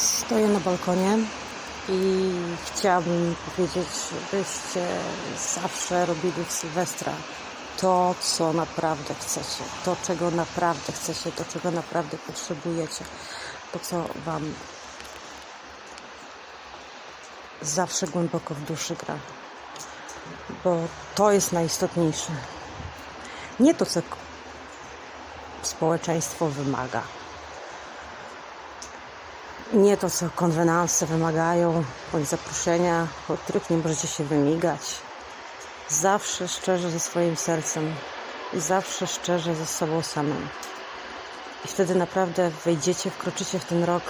Stoję na balkonie i chciałabym powiedzieć, żebyście zawsze robili w Sylwestra to, co naprawdę chcecie, to, czego naprawdę chcecie, to, czego naprawdę potrzebujecie, to, co Wam zawsze głęboko w duszy gra, bo to jest najistotniejsze. Nie to, co społeczeństwo wymaga nie to, co konwenanse wymagają, bądź zaproszenia, od których nie możecie się wymigać. Zawsze szczerze ze swoim sercem i zawsze szczerze ze sobą samym. I wtedy naprawdę wejdziecie, wkroczycie w ten rok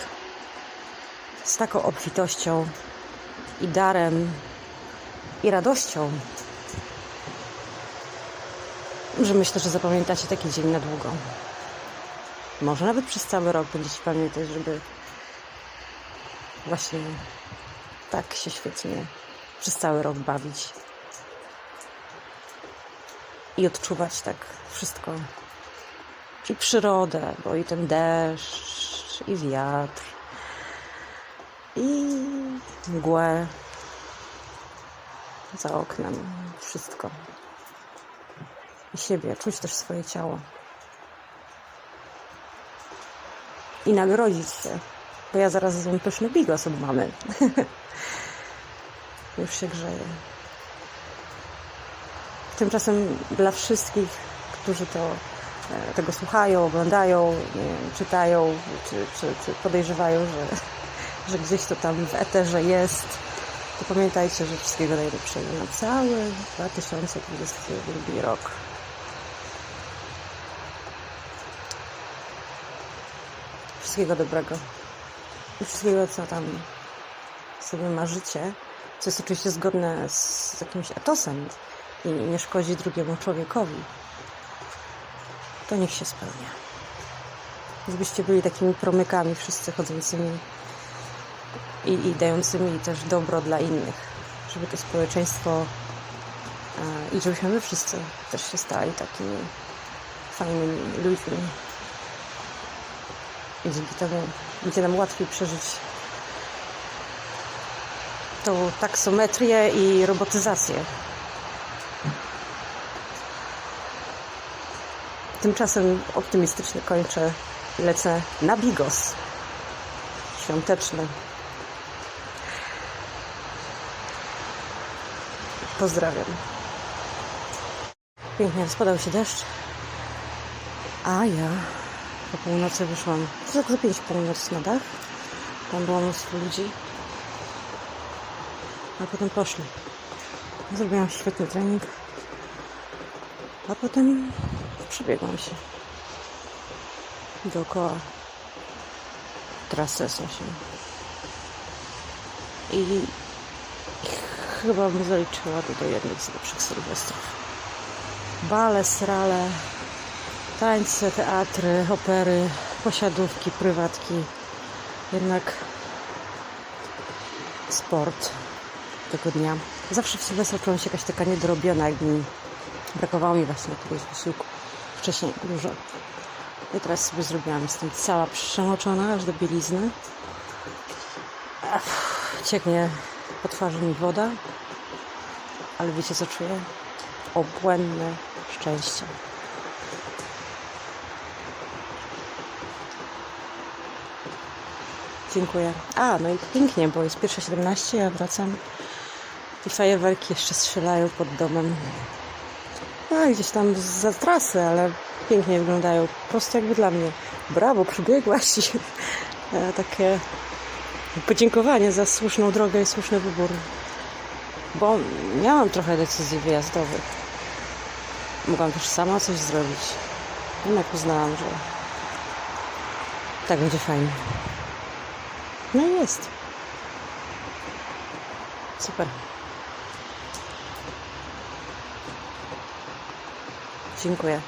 z taką obfitością i darem i radością, że myślę, że zapamiętacie taki dzień na długo. Może nawet przez cały rok będziecie pamiętać, żeby właśnie tak się świetnie przez cały rok bawić i odczuwać tak wszystko. I przyrodę, bo i ten deszcz, i wiatr, i mgłę za oknem, wszystko. I siebie, czuć też swoje ciało. I nagrodzić się bo ja zaraz zjem pyszny bigos od mamy. Już się grzeje. Tymczasem dla wszystkich, którzy to, e, tego słuchają, oglądają, wiem, czytają, czy, czy, czy podejrzewają, że, że gdzieś to tam w eterze jest, to pamiętajcie, że wszystkiego najlepszego na cały 2022 rok. Wszystkiego dobrego i wszystkiego, co tam sobie marzycie, co jest oczywiście zgodne z jakimś etosem i nie szkodzi drugiemu człowiekowi, to niech się spełnia. Żebyście byli takimi promykami wszyscy chodzącymi i, i dającymi też dobro dla innych, żeby to społeczeństwo e, i żebyśmy my wszyscy też się stali takimi fajnymi ludźmi, i dzięki temu będzie nam łatwiej przeżyć tą taksometrię i robotyzację. Tymczasem optymistycznie kończę i lecę na bigos świąteczny. Pozdrawiam. Pięknie rozpadał się deszcz, a ja po północy wyszłam. To tylko za pięć północ na dach. Tam było mnóstwo ludzi. A potem poszli. Zrobiłam świetny trening. A potem przebiegłam się dookoła trasy S8. I chyba bym zaliczyła to do jednych z lepszych sylwestrów. Bale, srale, tańce, teatry, opery, posiadówki, prywatki. Jednak sport tego dnia. Zawsze w Sylwestra czułam się jakaś taka niedorobiona, jakby mi brakowało mi właśnie jakiegoś wysiłku. Wcześniej dużo. I teraz sobie zrobiłam. Jestem cała przemoczona aż do bielizny. Ach, cieknie po twarzy mi woda. Ale wiecie co czuję? Obłędne szczęście. Dziękuję. A, no i pięknie, bo jest pierwsza 17, ja wracam. I fajerwerki jeszcze strzelają pod domem. A, gdzieś tam za trasy, ale pięknie wyglądają. Po prostu jakby dla mnie. Brawo, przybiegłaś. E, Takie podziękowanie za słuszną drogę i słuszny wybór. Bo miałam trochę decyzji wyjazdowych. Mogłam też sama coś zrobić. Jednak uznałam, że tak będzie fajnie. No i jest. Super. Dziękuję.